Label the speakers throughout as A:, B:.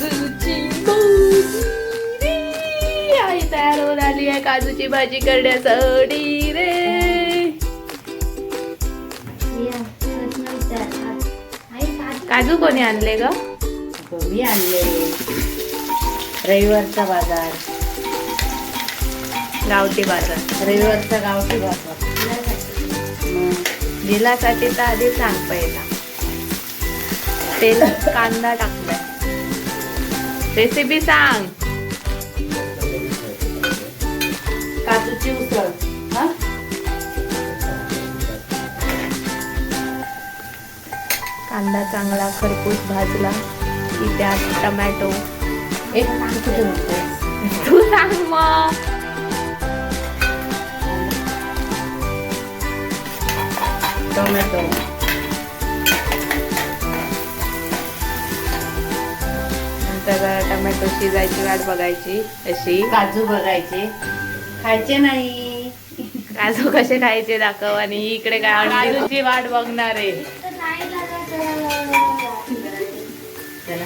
A: काजूची आई तयार होऊन
B: आली आहे काजूची भाजी करण्यासाठी रे
A: काजू कोणी आणले ग?
C: मी आणले? रविवारचा बाजार.
A: गावठी बाजार.
C: रविवारचा गावठी बाजार.
A: दिलासाठी तर आधी सांग पहिला. तेल कांदा टाकला रेसिपी सांग.
C: काजूची उसळ हा?
A: कांदा चांगला खरपूस भाजला की त्यात टमॅटो.
C: एक
A: तू सांग मग.
C: टोमॅटो.
A: जरा टमॅटो शिजायची वाट बघायची अशी.
C: काजू बघायचे. खायचे नाही.
A: काजू कसे खायचे दाखव आणि इकडे काय काजूची वाट बघणार आहे.
B: तर.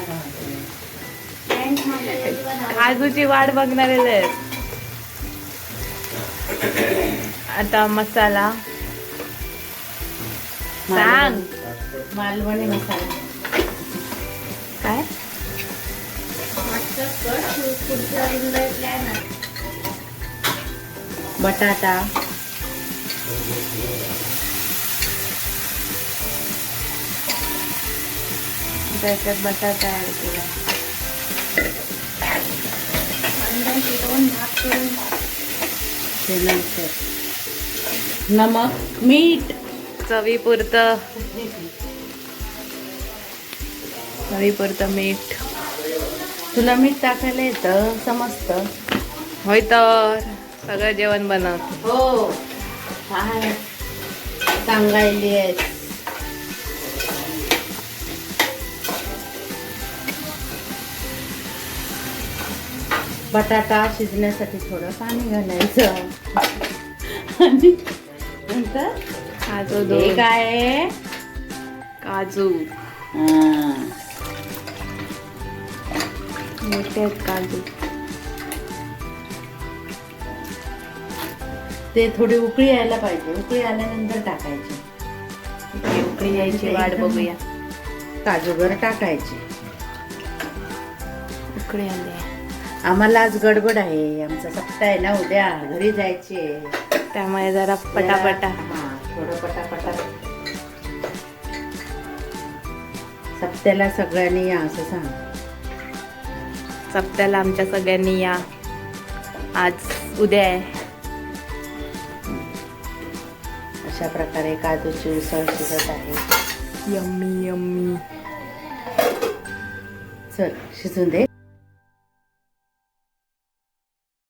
A: काजूची वाट बघणार आहे तर. आता मसाला. सांग.
C: मालवणी मसाला.
A: काय?
C: बटाटा.
A: त्याच्यात बटाटा ऍड केला.
B: शिजवून भाग करून
C: त्यानंतर नमक मीठ.
A: चवीपुरतं. चवीपुरतं मीठ.
C: तुला मीठ टाकायला येतं समजतं?
A: होय तर. सगळं जेवण बनवतो
C: हो. काय? सांगायली आहे बटाटा शिजण्यासाठी थोडं पाणी घालायचं. आणि नंतर
A: काजू
C: काय? आहे?
A: काजू मोठे आहेत काजू
C: ते थोडी उकळी यायला पाहिजे. उकळी आल्यानंतर टाकायची.
A: उकळी यायची वाट बघूया.
C: काजूगर टाकायची.
A: उकळी आली
C: आम्हाला आज गडबड आहे. आमचा सप्ताह आहे ना उद्या घरी जायचे.
A: त्यामुळे जरा पटापटा.
C: हा, थोडं पटापटा. सप्त्याला सगळ्यांनी या असं सांग.
A: सप्त्याला आमच्या सगळ्यांनी या. आज उद्या आहे.
C: अशा प्रकारे काजूची उसळ शिजत आहे.
A: Yummy yummy.
C: चल शिजून दे.